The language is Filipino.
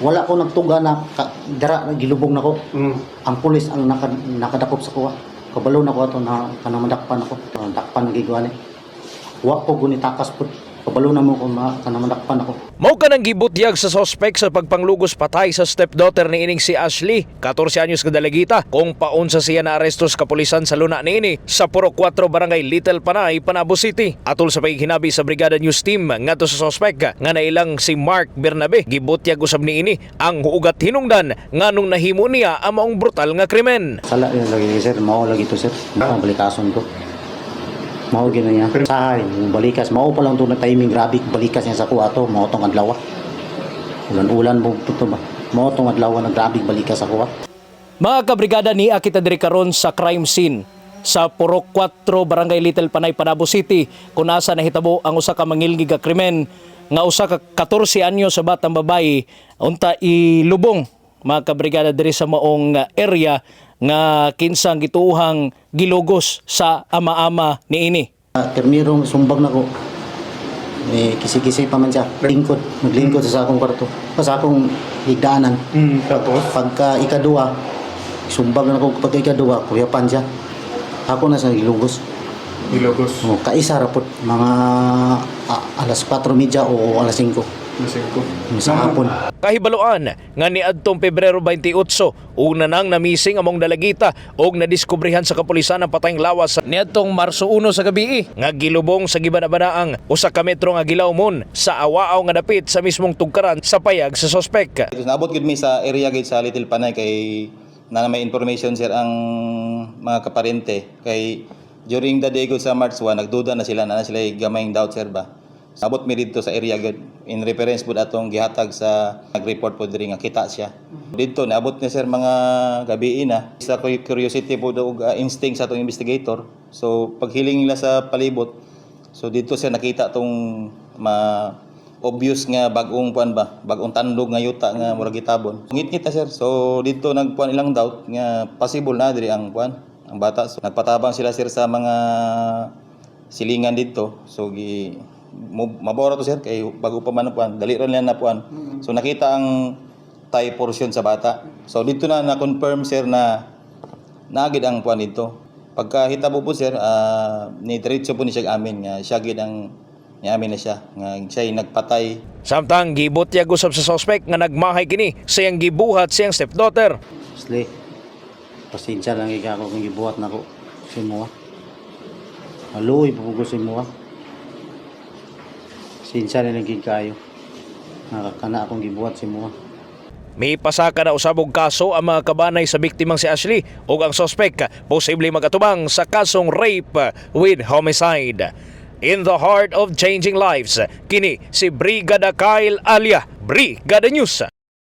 wala ko nagtuga na ka, dara na gilubong nako. Mm. Ang pulis ang naka, nakadakop sa kuha. Kabalo na ko ato na kanamadakpan ako. Dakpan ang gigawani. Wa ko guni takas pud. Kabalo na mo ko ma kanamadakpan ako. Mao ka nang gibutyag sa sospek sa pagpanglugos patay sa stepdaughter ni ining si Ashley, 14 anyos nga dalagita, kung paunsa siya na aresto sa kapulisan sa luna niini sa Puro 4 Barangay Little Panay, Panabo City. Atol sa paghinabi sa Brigada News Team ngadto sa sospek nga nailang si Mark Bernabe, gibutyag usab niini ang huugat hinungdan nganong nahimo niya ang maong brutal nga krimen. Sala yun lagi sir, mao lagi to sir. Ang balikason ko. Mao gina niya. Sahay, balikas. Mao pa lang to na timing grabe balikas niya sa kuha to. Mao tong adlaw. Ulan-ulan mo to ba. Mao tong adlaw na grabe balikas sa kuha. Mga kabrigada ni kita diri karon sa crime scene sa Purok 4 Barangay Little Panay Panabo City kung nasa nahitabo ang usa ka mangilgi nga krimen nga usa ka 14 anyo sa batang babae unta ilubong mga kabrigada diri sa maong area nga kinsang gituuhang gilugos sa ama-ama niini. Uh, termirong sumbag na ko. Eh, kisi-kisi pa man siya. Lingkod. Naglingkod sa akong kwarto. Sa akong higdaanan. Mm. Tapos? Pagka ikadua, sumbag na ko pagka ikadua, kuyapan siya. Ako na sa ilugos. Ilogos. O, kaisa rapot. Mga ah, alas 4.30 o alas 5. Ko. Sa hapon. Kahibaluan nga ni adtong Pebrero 28 una nang namising among dalagita og nadiskubrihan sa kapulisan ang patayng lawas niadtong Marso 1 sa gabi nga gilubong sa gibanabanaang usa ka metro nga gilawmon sa awaaw nga dapit sa mismong tugkaran sa payag sa sospek. Naabot gud mi sa area gate sa Little Panay kay na may information sir ang mga kaparente kay during the day gud sa March 1 nagduda na sila na sila gamayng doubt sir ba. Abot mi dito sa area gud in reference pud atong gihatag sa nag-report po diri nga kita siya. Dito naabot ni sir mga gabi na sa cu- curiosity po og uh, instinct sa atong investigator. So paghiling nila sa palibot so dito siya nakita tong ma obvious nga bagong kuan ba? Bagong tandog nga yuta nga murag gitabon. Ngit-ngit ta sir. So dito nagkuan ilang doubt nga possible na diri ang kuan ang bata. So nagpatabang sila sir sa mga silingan dito. So gi mabora to sir kay bago pa man kuan dali ra nila na kuan so nakita ang tie portion sa bata so dito na na confirm sir na naagid ang kuan dito pagka hitabo po sir ah, ni diretso po ni siya amin nga siya gid ang ni amin na siya nga siya ay nagpatay Samtang gibutyag usab sa sospek nga nagmahay kini siyang gibuhat siyang stepdaughter. Sli. Pasensya lang ikaw ako kung gibuhat na ko. Si Mua. Haluy po ko si Pasensya na lang kayo. Nakakana akong gibuhat si Mua. May pasaka na usabog kaso ang mga kabanay sa biktimang si Ashley ug ang sospek posible magatubang sa kasong rape with homicide. In the heart of changing lives, kini si Brigada Kyle Alia, Brigada News.